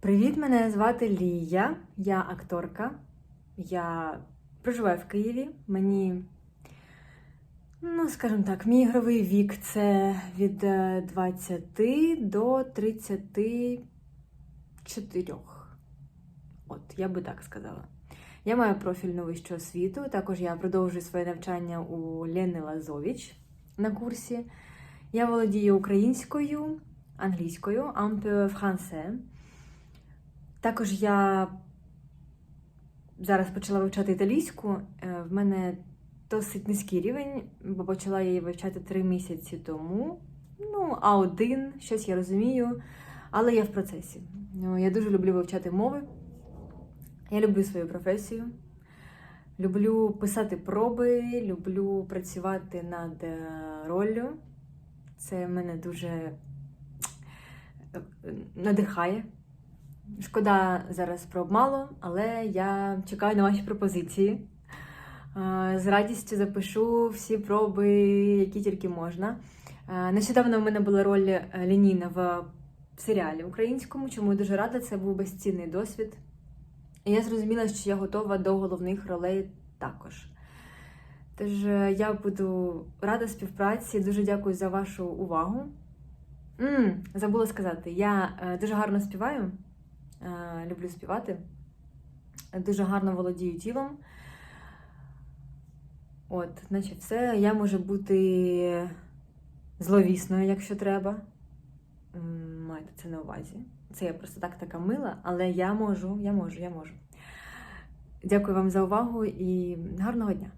Привіт, мене звати Лія, я акторка. Я проживаю в Києві. Мені, ну, скажімо так, мій ігровий вік це від е, 20 до 34. От, я би так сказала. Я маю профільну вищу освіту. Також я продовжую своє навчання у Лени Лазович на курсі. Я володію українською, англійською, un français. Також я зараз почала вивчати італійську. Е, В мене досить низький рівень, бо почала її вивчати три місяці тому. Ну, а один, щось я розумію, але я в процесі. Ну, Я дуже люблю вивчати мови. Я люблю свою професію. Люблю писати проби, люблю працювати над е, роллю. Це мене дуже е, надихає. Шкода зараз проб мало, але я чекаю на ваші пропозиції. З радістю запишу всі проби, які тільки можна. Нещодавно в мене була роль е, Лініна в серіалі українському, чому я дуже рада, це був безцінний досвід. І я зрозуміла, що я готова до головних ролей також. Тож е, я буду рада співпраці. Дуже дякую за вашу увагу. м забула сказати, я е, дуже гарно співаю, люблю співати, дуже гарно володію тілом. От, значить, все. Я можу бути зловісною, якщо треба. Майте це на увазі. Це я просто так така мила, але я можу, я можу, я можу. Дякую вам за увагу і гарного дня!